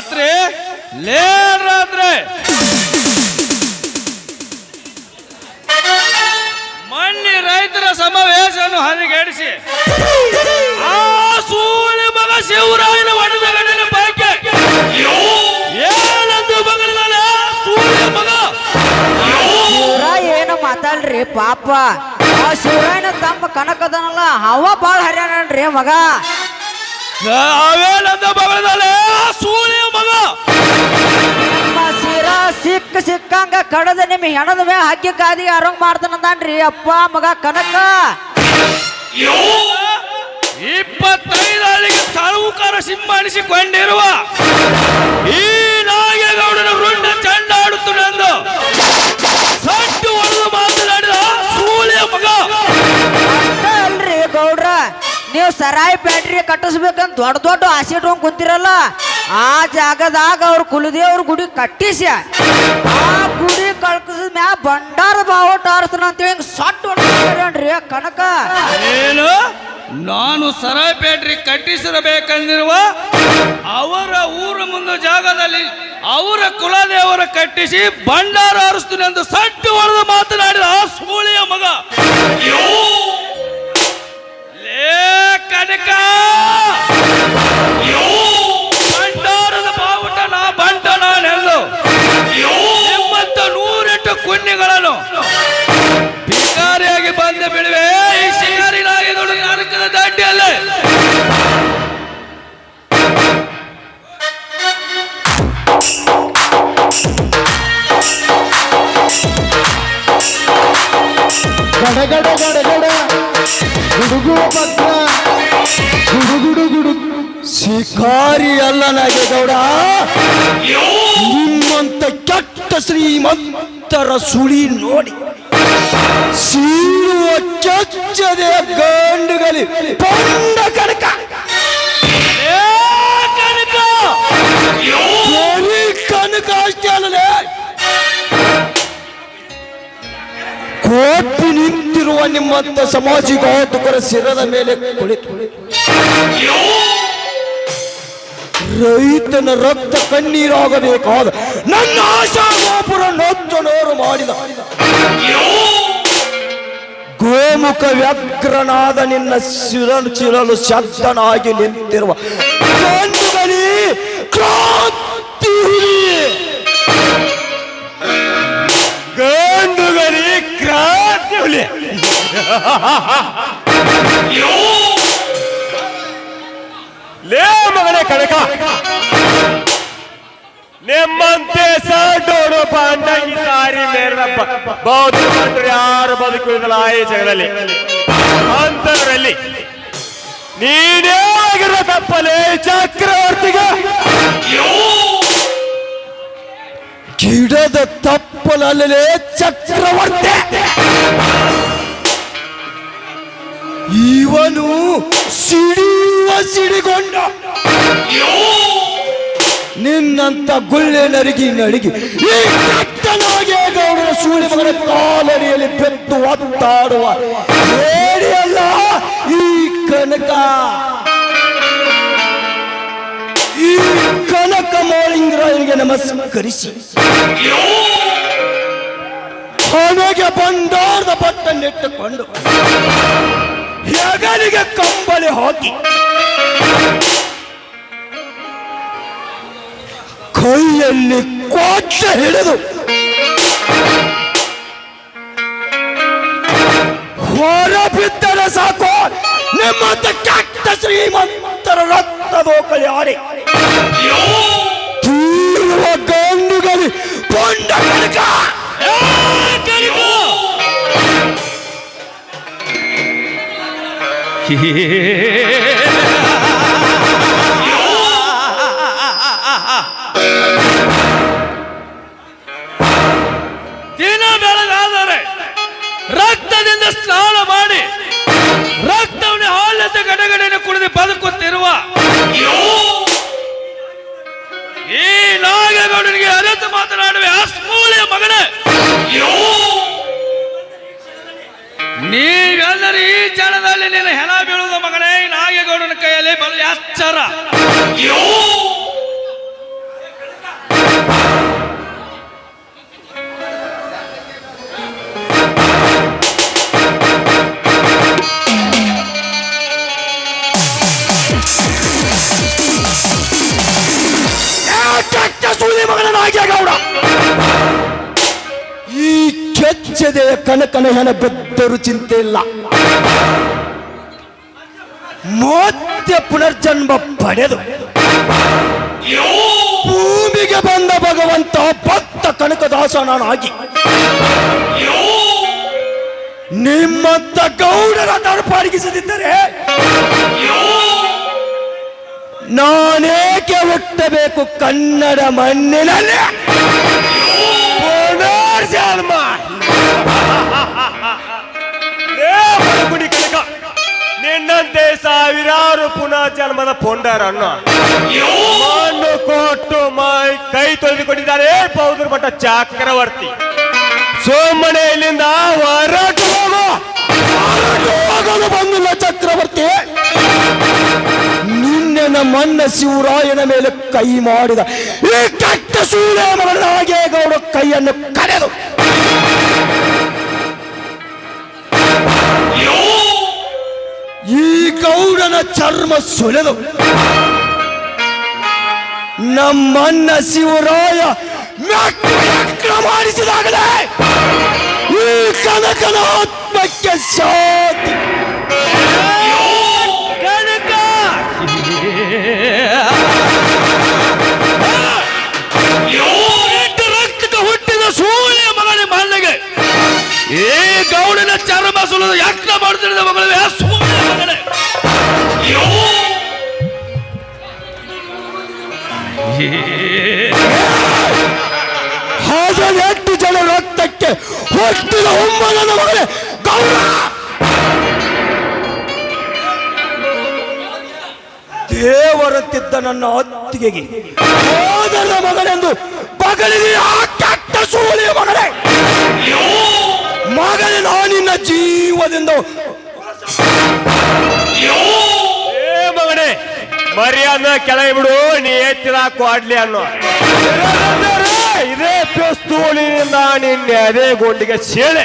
ರಾತ್ರಿ ಲೇ ರಾತ್ರಿ ಮಣ್ಣಿ ರೈತರ ಸಮಾವೇಶವನ್ನು ಹರಿಗೆಡಿಸಿ. ಆ ಸೂಳಿ ಮಗ ಶಿವರಾಯನ ಒಡೆದ ಗಂಡನ ಏನಂದು ಮಗನ ಸೂಳಿ ಮಗ? ಶಿವರಾಯ ಏನು ಮಾತಾಡ್ರಿ, ಪಾಪ. ಆ ಶಿವರಾಯನ ತಮ್ಮ ಕನಕದನಲ್ಲ, ಅವ ಬಾಳ ಹರ್ಯಾಣ್ರಿ ಮಗ. ಮಗನಲ್ಲ ಸೂರ್ಯ ಮಗ! ನಿಮ್ಮ ಸೀರ ಸಿಕ್ಕ ಸಿಕ್ಕಂಗ ಕಡದ ನಿಮ್ ಹೆಣದ ಮೇ ಹಕ್ಕಿ ಕಾದಿ ಅರಂಗ್ ಮಾಡ್ತಾನಂದಾನ್ರಿ ಅಪ್ಪ ಮಗ ಕನಕ! ಇಪ್ಪತ್ತೈದು ಅಲ್ಲಿಗೆ ಸಾಹುಕಾರ ಸಿಂಹಣಿಸಿಕೊಂಡಿರುವ ಈ ನಾಗೇಗೌಡನ ವೃಂಡ ಚಂಡಾಡುತ್ತನೆಂದು ಸಟ್ಟು ಹೊಡೆದು ಮಾತನಾಡಿದ ಸೂರ್ಯ ಮಗ! ನೀವು ಸರಾಯಿ ಬ್ಯಾಟ್ರಿ ಕಟ್ಟಿಸ್ಬೇಕಂತ ದೊಡ್ಡ ದೊಡ್ಡ ಆಸೆ ಇಟ್ಕೊಂಡು ಕುಂತಿರಲ್ಲ, ಆ ಜಾಗದಾಗ ಅವ್ರ ಕುಲದೇವ್ರ ಗುಡಿ ಕಟ್ಟಿಸಿ ಆ ಗುಡಿ ಕಳ್ಕಿಸಿದ ಮ್ಯಾ ಭಂಡಾರ ಬಾವಟ ಆರಿಸ್ತಾನ ಅಂತೇಳಿ ಸಟ್ ಹೊಡ್ರಿ ಕನಕ. ಏನು? ನಾನು ಸರಾಯಿ ಬ್ಯಾಟ್ರಿ ಕಟ್ಟಿಸಿರಬೇಕೆಂದಿರುವ ಅವರ ಊರ ಮುಂದೆ ಜಾಗದಲ್ಲಿ ಅವರ ಕುಲದೇವರ ಕಟ್ಟಿಸಿ ಭಂಡಾರ ಎಂದು ಸಟ್ಟು ಹೊಡೆದು ಮಾತನಾಡಿದ ಆ ಸೂಳಿಯ ಮಗ. ಲೇ! ಕನಕ! ಭಂಡಾರದ ಬಾವುಟ ನಾ ಬಂಟ ನಾನೆಂದು ನಿಮ್ಮಂತ ನೂರೆಂಟು ಕುನ್ನಿಗಳನ್ನು ಭಿಕಾರಿಯಾಗಿ ಬಂದು ಬಿಡುವೆ, ಈ ನರಕದ ದಾಟಿಯಲ್ಲೇ ಗುಡುಗು ಭದ್ರ ಗುಡುಗುಡು ಗುಡು ಶಿಕಾರಿ ಅಲ್ಲ ನಾಗೇಗೌಡ ನಿಮ್ಮಂತ ಕೆಟ್ಟ ಶ್ರೀಮಂತರ ಸುಳಿ ನೋಡಿ, ಸೀಳುವ ಚಚ್ಚದೆ ಗಂಡುಗಲಿ ಪಂಡ ಕನಕ. ಕಣಕ ಕನಕ! ಅಷ್ಟೇ ಅಲ್ಲದೆ ಕೋಟಿ ನಿಂತಿರುವ ನಿಮ್ಮಂತ ಸಮಾಜಿಘಾತುಕರ ಶಿರದ ಮೇಲೆ ಕುಳಿತು. ರೈತನ ರಕ್ತ ಕಣ್ಣೀರಾಗಬೇಕಾದ ನನ್ನ ಆಶಾ ಗೋಪುರ ನೊಚ್ಚನೋರು ಮಾಡಿದ. ಗೋಮುಖ ವ್ಯಗ್ರನಾದ ನಿನ್ನ ಶಿರಲು ಚಿರಲು ಶಬ್ದನಾಗಿ ನಿಂತಿರುವ. ಕ್ರಾಂತಿ. ಗಂಡುಗಲಿ ಕ್ರಾಂತಿ ಲೇ ಮಗನೇ ಕನಕ ನಿಮ್ಮಂತೆ ಸಾಡೋಡು ಈ ಸಾರಿ ಮೇರಪ್ಪ ಬೌದ್ಧ ಯಾರು ಬದುಕುವುದಿಲ್ಲ ಈ ಜಗದಲ್ಲಿ? ಅಂತದ್ರಲ್ಲಿ ನೀನೇ ಆಗಿರೋ ತಪ್ಪಲೇ ಚಕ್ರವರ್ತಿಗೆ. ಗಿಡದ ತಪ್ಪಲಲ್ಲೇ ಚಕ್ರವರ್ತಿ. ಇವನು ಸಿಡಿಯುವ ಸಿಡಿಗೊಂಡ. ನಿನ್ನಂತ ಗುಳ್ಳೆ ನರಿಗಿ ನಡಿಗಿ. ಈ ಕೆಟ್ಟನಾಗೆ ಗೌಡರ ಸೂಳಿ ಮಗನ ಕಾಲಡಿಯಲ್ಲಿ ಬೆತ್ತು ಒತ್ತಾಡುವ. ಈ ಕನಕ. ಈ ಕನಕ ಮೌಳಿಂಗರಾಯನಿಗೆ ನಮಸ್ಕರಿಸಿ. ಹಣೆಗೆ ಬಂಡಾರದ ಬಟ್ಟನ್ನಿಟ್ಟುಕೊಂಡು. ಹೆಗಲಿಗೆ ಕಂಬಳಿ ಹಾಕಿ. ಕೈಯಲ್ಲಿ ಕೋಟ ಹಿಡಿದು ಹೊರ ಬಿದ್ದರೆ ಸಾಕು. ನಿಮ್ಮಂತ ಕೆಟ್ಟ ಶ್ರೀಮಂತರ ರಕ್ತದೋಕಳಿ ಆಡಿ. ತೀರುವ ಗಂಡುಗಲಿ ಪೊಂಡ ದಿನ ಬೆಳಗಾದರೆ ರಕ್ತದಿಂದ ಸ್ನಾನ ಮಾಡಿ ರಕ್ತವನ್ನು ಹಾಲತೆ ಗಡಗಡೆಯನ್ನು ಕುಡಿದು ಬದುಕುತ್ತಿರುವ ಈ ನಾಗಗೌಡನಿಗೆ ಅರೆತು ಮಾತನಾಡುವೆ ಆ ಸ್ಕೂಲಿಯ ಮಗನೇ. ನೀವೆಲ್ಲರೂ ಈ ಜಳದಲ್ಲಿ ನಿನ್ನ ಹೆಲ ಬೀಳುವುದು ಮಗನೇ ನಾಗೇಗೌಡನ ಕೈಯಲ್ಲಿ ಬಲು ಎಚ್ಚರ. ಈ ಕೆಚ್ಚದೆ ಕನಕನ ಹೆಣ ಪಡೆದು ಭೂಮಿಗೆ ಬಂದ ಭಗವಂತ ಭಕ್ತ ಕನಕದಾಸನಾಗಿ ನಿಮ್ಮಂತ ಗೌಡರ ತಡಪಾಡಿಗಿಸದಿದ್ದರೆ ನಾನೇಕೆ ಹುಟ್ಟಬೇಕು ಕನ್ನಡ ಮಣ್ಣಿನಲ್ಲಿ? ಪುನರ್ಜನ್ಮ ಸಾವಿರಾರು ಪುನಃ ಜನ್ಮದ ಪೊಂಡರನ್ನ ಮಣ್ಣು ಕೊಟ್ಟು ಮೈ ಕೈ ತೊಳೆದುಕೊಂಡಿದ್ದಾರೆ. ಪೌದ್ರ ಮಠ ಚಕ್ರವರ್ತಿ. ಸೋಮನೆ ಇಲ್ಲಿಂದ ಹೊರಟು ಹೋಗಲು ಬಂದಿಲ್ಲ ಚಕ್ರವರ್ತಿ. ನಿನ್ನೆ ನಮ್ಮನ್ನ ಶಿವರಾಯನ ಮೇಲೆ ಕೈ ಮಾಡಿದ. ಈ ಕೆಟ್ಟ ಸೂಳೆ ಹಾಗೆ ಗೌಡ ಕೈಯನ್ನು ಕರೆದು ಗೌಡನ ಚರ್ಮ ಸುಲಿದು. ನಮ್ಮನ್ನ ಶಿವರಾಯ ಮಾಡಿಸಿದಾಗಲೇ ಈ ಕನಕನ ಆತ್ಮಕ್ಕೆ ಶಾಂತಿ ರಕ್ತಕ್ಕೆ ಹುಟ್ಟಿದ ಸೂರ್ಯ ಮಗನ ಮಲ್ಲಿಗೆ ಏ ಗೌಡನ ಚರ್ಮ ಸುಲಿದು ಯಾಕೆ ಮಾಡ್ತಿರೋದು ಮಗಳೇ, ಸೂರ್ಯ ಮಗನೇ. ಜನ ರಕ್ತಕ್ಕೆ ಹುಟ್ಟಿದ ಒಮ್ಮನ ಮಗನೇ ಗೌಡ ದೇವರಂತಿದ್ದ ನನ್ನ ಅತ್ತಿಗೆಗೆ ಸೋದರ ಮಗನೆಂದು ಆ ಕೆಟ್ಟ ಸೂಳಿಯ ಮಗನೇ. ಮಗನೇ ನಾನಿನ್ನ ಜೀವದಿಂದ ಏ ಮಗನೇ ಮರ್ಯಾದ ಕೆಳಗೆ ಬಿಡು ನೀ ಎತ್ತಿದ ಕೊಡ್ಲಿ ಅನ್ನೋ. ಇದೇ ಇದೇ ಪಿಸ್ತೂಲಿನಿಂದ ನಿನ್ನೆ ಅದೇ ಗುಂಡಿಗೆ ಸೇಳೆ.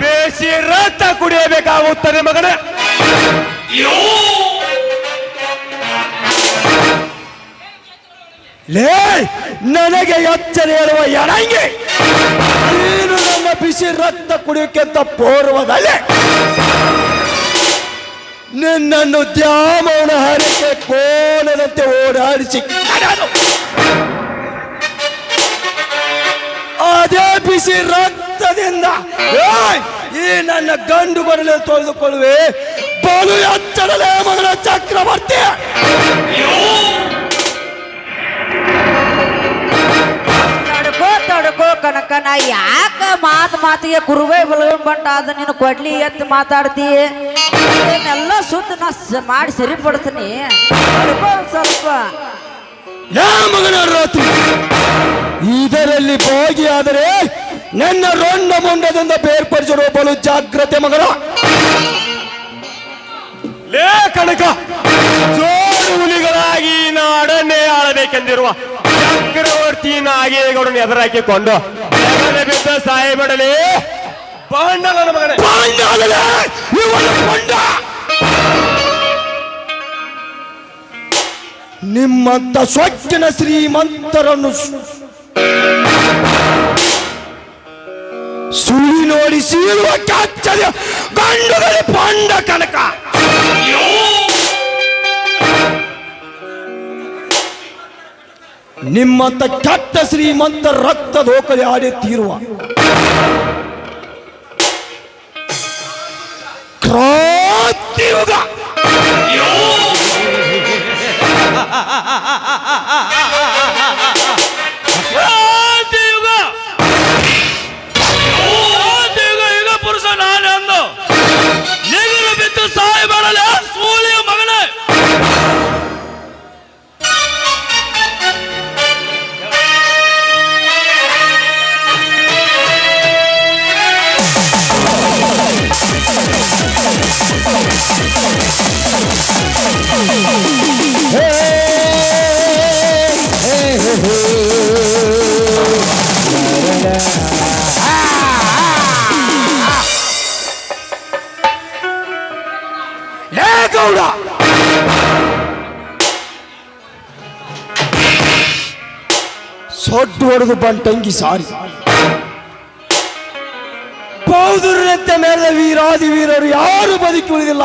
ಬೇಸಿ ರಕ್ತ ಕುಡಿಯಬೇಕಾಗುತ್ತದೆ ಮಗನೇ. ಲೇ, ನನಗೆ ಎಚ್ಚರಿ ಹೇಳುವ ಎಡಂಗಿ. ನೀನು ನಮ್ಮ ಬಿಸಿ ರಕ್ತ ಕುಡಿಯೋಕ್ಕಿಂತ ಪೂರ್ವದಲ್ಲಿ. ನಿನ್ನನ್ನು ದ್ಯಾಮವನ ಹರಿಕೆ ಕೋಲದಂತೆ ಓಡಾಡಿಸಿ ಅದೇ ಬಿಸಿ ರಕ್ತದಿಂದ. ಈ ನನ್ನ ಗಂಡು ಕೊಡಲು ತೊಳೆದುಕೊಳ್ಳುವೆ. ಬಲು ಎಚ್ಚರಲೇ ಮಗನ ಚಕ್ರವರ್ತಿ. ತಡ್ಕೋ ತಡ್ಕೋ ಕನಕನ ಯಾಕ ಮಾತು ಮಾತಿಗೆ ಗುರುವೇ ಬಲಗನ್ ಬಂಟ ಅದ ನೀನು ಕೊಡ್ಲಿ ಎತ್ತು ಮಾತಾಡ್ತಿ? ಇದನ್ನೆಲ್ಲ ಸುತ್ತ ನಾ ಸ- ಮಾಡಿ ಸರಿಪಡ್ತೀನಿ ತಡ್ಕೋ ಒಂದ್ ಸ್ವಲ್ಪ. ಯಾ ಮಗನ ರಾತ್ರಿ ಇದರಲ್ಲಿ ಭಾಗಿಯಾದರೆ ನನ್ನ ರೊಂಡ ಮುಂಡದಿಂದ ಬೇರ್ಪಡಿಸಿರುವ ಬಲು ಜಾಗ್ರತೆ ಮಗನ. ಲೇ ಕಣಕ ಜೋಡು ಹುಲಿಗಳಾಗಿ ನಾಡನ್ನೇ ಆಳಬೇಕೆಂದಿರುವ ಚಕ್ರವರ್ತಿ ನಾಗೇಗೌಡನ ಎದುರಾಕಿಕೊಂಡು ಬಿದ್ದ ಸಾಯಿ ಮಾಡಲಿ ಬಾಂಡಲನ ಮಗನೇ. ಪಾಂಡಾಲನೆ, ನಿಮ್ಮಂತ ಸ್ವಚ್ಛನ ಶ್ರೀಮಂತರನ್ನು ಸುಳಿ ನೋಡಿ ಸೀಳುವ ಕಾಚ್ಚದ ಗಂಡುಗಳು ಪಾಂಡ ಕನಕ. ನಿಮ್ಮಂತ ಕೆಟ್ಟ ಶ್ರೀಮಂತ ರಕ್ತ ದೋಕಲಿ ಆಡಿ ತೀರುವ. ಕ್ರಾಂತಿಯುಗ. ಸೊಡ್ಡು ಹೊಡೆದು ತಂಗಿ ಸಾರಿ. ಸತ್ಯ ಮೇಲೆ ವೀರಾದಿ ವೀರರು ಯಾರು ಬದುಕಿ ಉಳಿದಿಲ್ಲ?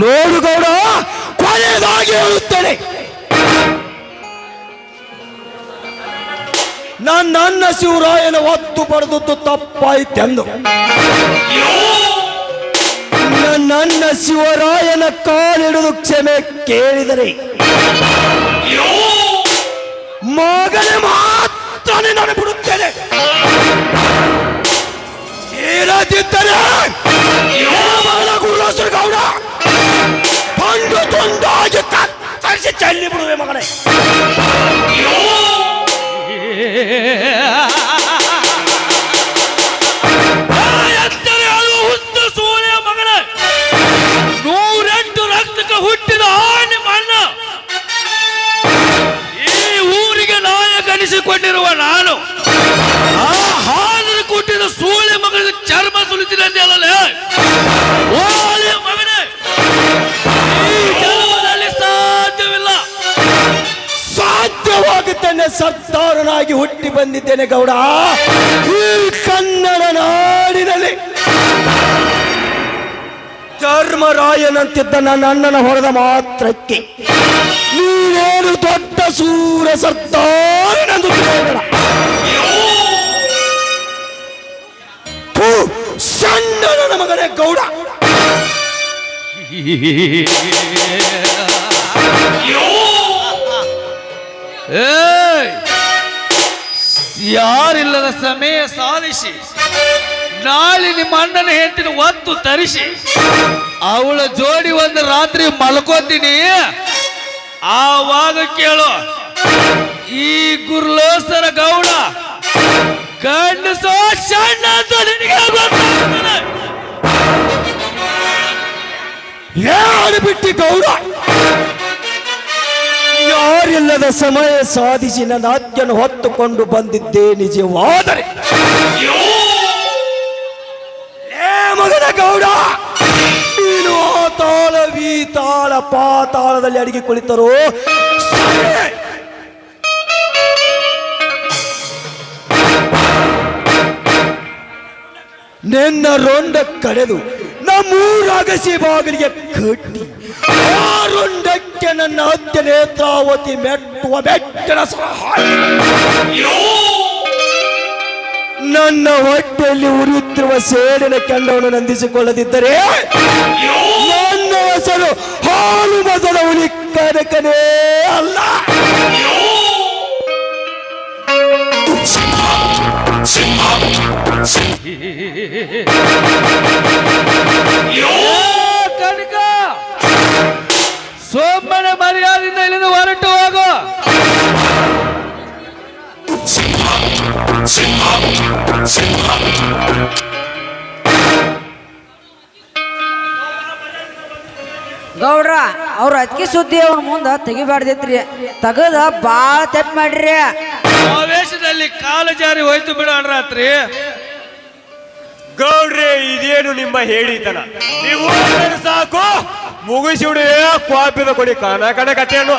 ನೋಡು ಗೌಡ, ಕೊನೆಯದಾಗಿ ಹೇಳುತ್ತೇನೆ. ನಾನು ನನ್ನ ಶಿವರಾಯನ ಒತ್ತು ಪಡೆದದ್ದು ತಪ್ಪಾಯಿತೆಂದು. ನನ್ನ ಶಿವರಾಯನ ಕಾಲಿಡುದು ಕ್ಷಮೆ ಕೇಳಿದರೆ ಮಗನೇ ಮಾತ್ರ ನಾನು ಬಿಡುತ್ತೇನೆ. ಇರದಿದ್ದರೆ ಗುರುದಾಸರು ಗೌಡ ತುಂಡು ತುಂಡಾಗಿ ಕತ್ತರಿಸಿ ಚೆಲ್ಲಿ ಬಿಡುವೆ ಮಗನೇ ಅನಿಸಿಕೊಂಡಿರುವ ನಾನು. ಆ ಹಾಲಿನ ಕೊಟ್ಟಿದ ಸೂಳೆ ಮಗನ ಚರ್ಮ ಸುಲಿತೀನಿ ಅಂತ ಅಳಿಯ ಮಗನೇ, ಈ ಸಾಧ್ಯವಿಲ್ಲ. ಸಾಧ್ಯವಾಗುತ್ತೇನೆ ಸರ್ದಾರನಾಗಿ ಹುಟ್ಟಿ ಬಂದಿದ್ದೇನೆ ಗೌಡ. ಈ ಕನ್ನಡ ನಾಡಿನಲ್ಲಿ ಚರ್ಮರಾಯನಂತಿದ್ದ ನನ್ನ ಅಣ್ಣನ ಹೊಡೆದ ಮಾತ್ರಕ್ಕೆ ನೀನೇನು ದೊಡ್ಡ ಸೂರ ಸತ್ತಾರನೆಂದು ತಿಳಿಯಬೇಡ ಥು, ಸಣ್ಣ ಮಗನೇ ಗೌಡ! ಯಾರಿಲ್ಲದ ಸಮಯ ಸಾಧಿಸಿ ನಾಳೆ ನಿಮ್ಮ ಅಣ್ಣನ ಹೆಂಡತಿನ ಒತ್ತು ತರಿಸಿ ಅವಳ ಜೋಡಿ ಒಂದು ರಾತ್ರಿ ಮಲ್ಕೋತೀನಿ ಆವಾಗ ಕೇಳು. ಈ ಗುರ್ಲೋಸರ ಗೌಡ ಕಣ್ಣು ಸಣ್ಣ ಅಂತ ನಿನಗೆ ಗೊತ್ತಾಗ್ತದೆ. ಬಿಟ್ಟಿ ಗೌಡ? ಯಾರಿಲ್ಲದ ಸಮಯ ಸಾಧಿಸಿ ನನ್ನ ಅಜ್ಜನ ಹೊತ್ತುಕೊಂಡು ಬಂದಿದ್ದೇ ನಿಜವಾದರೆ ಮಗನ ಗೌಡ! ನೀನು ವೀತಾಳ ತಾಳ ಪಾತಾಳದಲ್ಲಿ ಅಡಿಗೆ ಕುಳಿತರು. ನಿನ್ನ ರೊಂಡ ಕಡೆದು ನಮ್ಮೂರ ಅಗಸಿ ಬಾಗಿಲಿಗೆ ಕಟ್ಟಿ. ಆ ರೊಂಡಕ್ಕೆ ನನ್ನ ಅತ್ಯ ನೇತ್ರಾವತಿ ಮೆಟ್ಟುವ ಬೆಟ್ಟನ ಸಹಾಯ ನನ್ನ ಹೊಟ್ಟೆಯಲ್ಲಿ ಉರಿಯುತ್ತಿರುವ ಸೇಡಿನ ಕೆಂಡವನ್ನು ನಂದಿಸಿಕೊಳ್ಳದಿದ್ದರೆ ಹೆಸರು ಹಾಲು ಮದದ ಹುಲಿ ಕನಕನೇ ಅಲ್ಲ. ಕನಕ ಸೋಮನ ಮರ್ಯಾದಿಂದ ಇಲ್ಲಿಂದ ಹೊರಟು ಹೋಗು. ಗೌಡ್ರ ಅವ್ರ ಅದಕ್ಕೆ ಸುದ್ದಿ ಅವ್ರ ಮುಂದ ತೆಗಿಬಾರ್ದಿತ್ರಿ. ತಗದ ಬಾಳ ತೆಪ್ಪ ಮಾಡ್ರಿ. ಆವೇಶದಲ್ಲಿ ಕಾಲು ಜಾರಿ ಹೋಯ್ತು ಬಿಡೋಣ ರಾತ್ರಿ ಗೌಡ್ರೆ ಇದೇನು ನಿಮ್ಮ ಹೇಳಿತನ ನೀವು ಸಾಕು. ಮುಗಿಸಿ ಬಿಡಿ ಕ್ವಾಪಿದ ಕೊಡಿ ಕಾನ ಕಣ ಕಥೆಯನ್ನು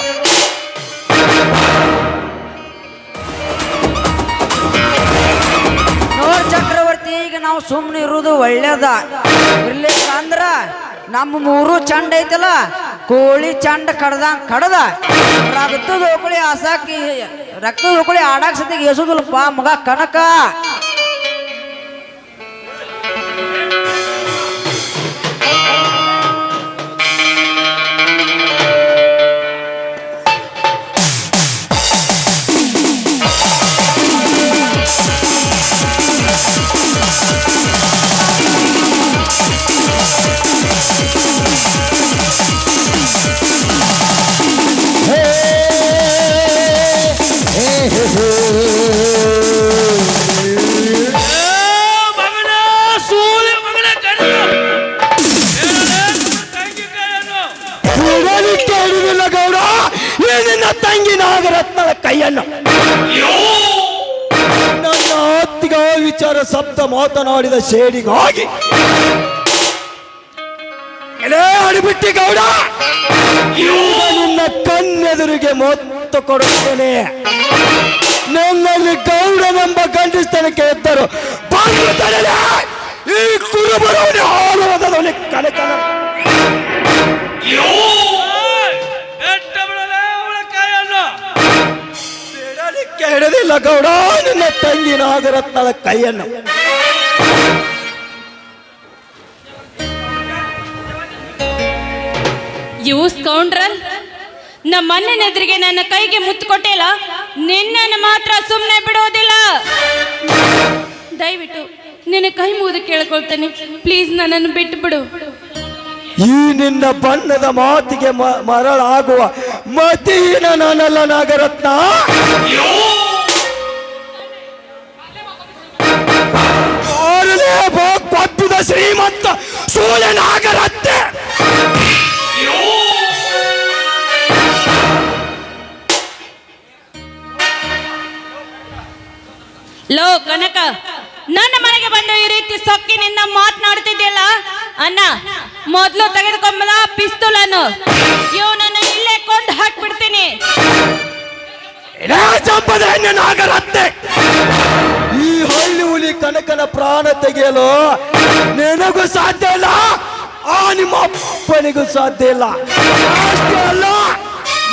ನೋಡ್ ಚಕ್ರವರ್ತಿ ಈಗ ನಾವು ಸುಮ್ಮನೆ ಇರುವುದು ಒಳ್ಳೇದ. ಇರ್ಲಿಲ್ಲ ಅಂದ್ರ ನಮ್ಮ ಮೂರು ಚಂಡ ಐತಲ್ಲ? ಕೋಳಿ ಚಂಡ ಕಡ್ದಂಗೆ ಕಡದ. ರಕ್ತದ ಹೋಕಳಿ ಆಸಾಕಿ, ರಕ್ತದ ಹೋಕಳಿ ಆಡಾಕ್ ಸತಿಗೆ ಎಸುದಿಲ್ಲಪ್ಪ ಮಗ ಕನಕ. ಮಾತನಾಡಿದ ಶೇಡಿಗಾಗಿ. ಎಲೇ ಅಡಿಬಿಟ್ಟಿ ಗೌಡ ನಿನ್ನ ಕಣ್ಣೆದುರಿಗೆ ಮೊತ್ತ ಕೊಡುತ್ತೇನೆ. ನನ್ನಲ್ಲಿ ಗೌಡನೆಂಬ ಗಂಡಿಸ್ತನಕ್ಕೆ ಎದ್ದರು ಬಂದುತ್ತಲೇ ಈ ಕುರುಬರವನೇ ಹಾಳುವುದರಲ್ಲಿ ಕನಕನ. ಹಿಡದಿಲ್ಲ ಗೌಡ ನಿನ್ನ ತಂಗಿ ನಾಗರತ್ನದ ಕೈಯನ್ನು. ಯು ನಮ್ಮ ಅಣ್ಣನ ಎದುರಿಗೆ ನನ್ನ ಕೈಗೆ ಮುತ್ತು ಕೊಟ್ಟಿಲ್ಲ. ನಿನ್ನನ್ನು ಮಾತ್ರ ಸುಮ್ಮನೆ ಬಿಡೋದಿಲ್ಲ. ದಯವಿಟ್ಟು ನಿನ್ನ ಕೈ ಮುಗಿದು ಕೇಳ್ಕೊಳ್ತೇನೆ. ಪ್ಲೀಸ್ ನನ್ನನ್ನು ಬಿಟ್ಟು ಬಿಡು ಈ ನಿನ್ನ ಬಣ್ಣದ ಮಾತಿಗೆ ಮರಳಾಗುವ ಮತೀನ ನಾನಲ್ಲ ನಾಗರತ್ನ. ಶ್ರೀಮಂತ ಸೂರ್ಯ ನಾಗರತ್ನೆ. ಲೋ, ಕನಕ, ನನ್ನ ಮನೆಗೆ ಬಂದು ಈ ರೀತಿ ಸೊಕ್ಕಿನಿಂದ ಮಾತನಾಡ್ತಿದ್ದಿಲ್ಲ ಅಣ್ಣ, ಮೊದಲು ತೆಗೆದುಕೊಂಬಲ ಪಿಸ್ತೂಲ್ ಅನ್ನು ಇವನನ್ನು ಇಲ್ಲೇ ಕೊಂಡು ಹಾಕ್ಬಿಡ್ತೀನಿ. ನಾಗರತ್ನೆ. ಈ ಹಳ್ಳಿ ಹುಲಿ ಕನಕನ ಪ್ರಾಣ ತೆಗೆಯಲು ನಿನಗೂ ಸಾಧ್ಯ ಇಲ್ಲ, ಆ ನಿಮ್ಮ ಅಪ್ಪನಿಗೂ ಸಾಧ್ಯ ಇಲ್ಲ. ಅಷ್ಟೇ ಅಲ್ಲ,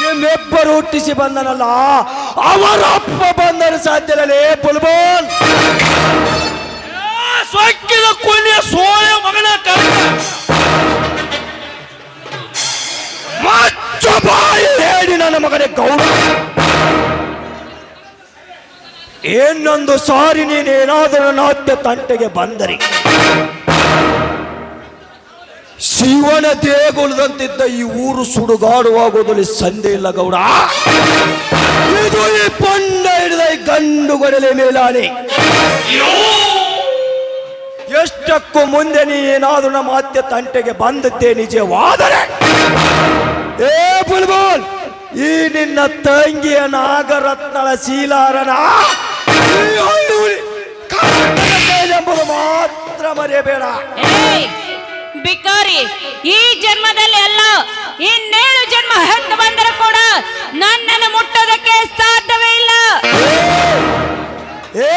ನಿಮ್ಮೆಬ್ಬರು ಹುಟ್ಟಿಸಿ ಬಂದನಲ್ಲ ಅವರ ಅಪ್ಪ ಬಂದರೆ ಸಾಧ್ಯ ಆ ಸೊಕ್ಕಿದ ಕುಲಿಯ ಸೋಳೆ ಮಗನ ಮಚ್ಚ ಬಾಯಿ ಹೇಳಿ ನನ್ನ ಮಗನೇ ಗೌಡ. ಇನ್ನೊಂದು ಸಾರಿ ನೀನೇನಾದರೂ ನಾಟ್ಯ ತಂಟೆಗೆ ಬಂದರಿ ಶಿವನ ದೇಗುಲದಂತಿದ್ದ ಈ ಊರು ಸುಡುಗಾಡುವಾಗೋದಲ್ಲಿ ಸಂದೇ ಇಲ್ಲ ಗೌಡ. ಇದು ಈ ಪಂಡ ಹಿಡಿದ ಈ ಗಂಡು ಗೊಡಲೆ ಮೇಲಾನೆ. ಎಷ್ಟಕ್ಕೂ ಮುಂದೆ ನೀ ಏನಾದರೂ ನಮ್ಮ ಅತ್ಯ ತಂಟೆಗೆ ಬಂದದ್ದೇ ನಿಜವಾದರೆ. ಏ ಬುಲ್ಬುಲ್, ಈ ನಿನ್ನ ತಂಗಿಯ ನಾಗರತ್ನಳ ಶೀಲಾರನ ಎಂಬುದು ಮಾತ್ರ ಮರೆಯಬೇಡ. ಈ ಜನ್ಮದಲ್ಲಿ ಅಲ್ಲ, ಇನ್ನೇಳು ಜನ್ಮ ಹೆತ್ತು ಬಂದರೂ ಕೂಡ ನನ್ನನ್ನು ಮುಟ್ಟೋದಕ್ಕೆ ಸಾಧ್ಯವೇ ಇಲ್ಲ. ಏ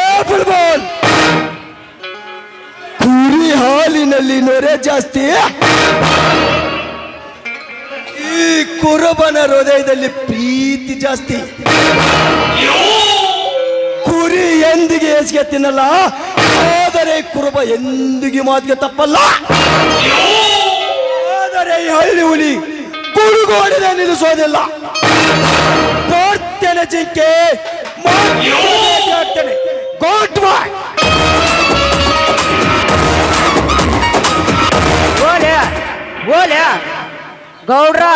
ಕುರಿ ಹಾಲಿನಲ್ಲಿ ನೊರೆ ಜಾಸ್ತಿ. ಈ ಕುರುಬನ ಹೃದಯದಲ್ಲಿ ಪ್ರೀತಿ ಜಾಸ್ತಿ. ಕುರಿ ಎಂದಿಗೆ ಹೆಸಿಗೆ ತಿನ್ನಲ್ಲ, ಆದರೆ ಕುರುಬ ಎಂದಿಗೆ ಮಾತಿಗೆ ತಪ್ಪಲ್ಲ. ಆದರೆ ಈ ಹಳ್ಳಿ ಹುಲಿ ಗುಡುಗೋಡಿದೆ ನಿಲ್ಲಿಸೋದಿಲ್ಲ. ತೋರ್ತೇನೆ ಜಿಂಕೆ. ಗೌಡ್ರ,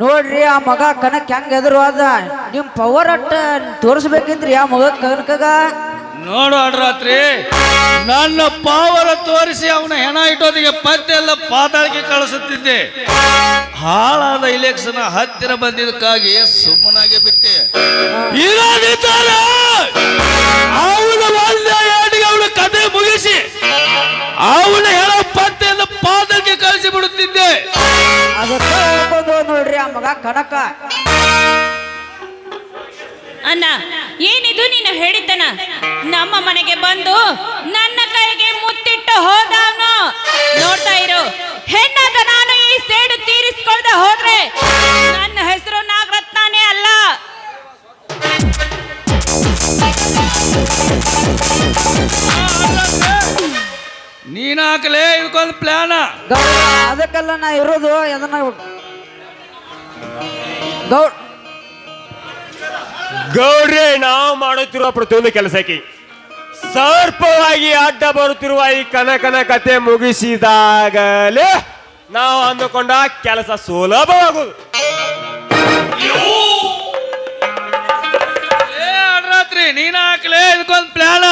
ನೋಡ್ರಿ, ಆ ಮಗ ಕನಕ್ ಹೆಂಗ್ ಎದುರು ಅದ ನಿಮ್ ಪವರ್ ಅಟ್ಟ ತೋರಿಸ್ಬೇಕಿದ್ರಿ ಆ ಮಗ ಕನಕಗ. ನೋಡು ಅಡ್ರಾತ್ರಿ. ನನ್ನ ಪಾವರ ತೋರಿಸಿ ಅವನ ಹೆಣ ಇಟ್ಟೋದಿಗೆ ಪತ್ತೆ ಎಲ್ಲ ಪಾತಾಳಕ್ಕೆ ಕಳಿಸುತ್ತಿದ್ದೆ. ಹಾಳಾದ ಇಲೆಕ್ಷನ್ ಹತ್ತಿರ ಬಂದಿದ್ದಕ್ಕಾಗಿ ಸುಮ್ಮನಾಗಿ ಬಿಟ್ಟೆ. ಅವನ ಕತೆ ಮುಗಿಸಿ ಅವನ ಹೆಣ ಪತ್ತೆ ಎಲ್ಲ ಪಾತಾಳಕ್ಕೆ ಕಳಿಸಿ ಬಿಡುತ್ತಿದ್ದೆ ಅದಕ್ಕೆ ಹೇಳ್ಬೋದು ನೋಡ್ರಿ ಆ ಮಗ ಕನಕ. ಅಣ್ಣ ಏನಿದು ನೀನು ಹೇಳಿದ್ದನ ನಮ್ಮ ಮನೆಗೆ ಬಂದು ನನ್ನ ಕೈಗೆ ಮುತ್ತಿಟ್ಟು ಹೋದವನು. ನೋಡ್ತಾ ಇರು ಹೆಣ್ಣಾದ ನಾನು ಈ ಸೇಡು ತೀರಿಸ್ಕೊಳ್ದೆ ಹೋದ್ರೆ ನನ್ನ ಹೆಸರು ನಾಗರತ್ನಾನೇ ಅಲ್ಲ. ನೀನ್ ಹಾಕಲೇ ಇದಕ್ಕೊಂದು ಪ್ಲಾನ? ಗೌಡ ಅದಕ್ಕೆಲ್ಲ ನಾ ಇರೋದು ಅದನ್ನ ಗೌಡ್ ಗೌಡ್ರೆ ನಾವು ಮಾಡುತ್ತಿರುವ ಪ್ರತಿಯೊಂದು ಕೆಲಸಕ್ಕೆ ಸರ್ಪವಾಗಿ ಅಡ್ಡ ಬರುತ್ತಿರುವ ಈ ಕನಕನ ಕತೆ ಮುಗಿಸಿದಾಗಲೇ ನಾವು ಅಂದುಕೊಂಡ ಕೆಲಸ ಸುಲಭವಾಗುವುದು. ಏ ಅಡ್ರಾತ್ರಿ ನೀನ್ ಹಾಕಲೇ ಇದಕ್ಕೊಂದು ಪ್ಲಾನ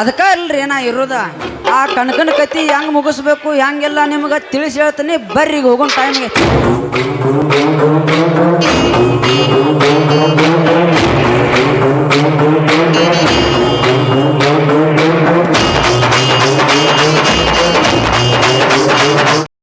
ಅದಕ್ಕ ಇಲ್ರಿ ನಾ ಇರೋದ. ಆ ಕಣಕನ ಕತಿ ಹೆಂಗ್ ಮುಗಿಸ್ಬೇಕು ಹೆಂಗೆಲ್ಲ ನಿಮ್ಗೆ ತಿಳಿಸಿ ಹೇಳ್ತೀನಿ. ಬರ್ರಿ ಈಗ ಹೋಗೋಣ ಟೈಮ್ಗೆ Oh.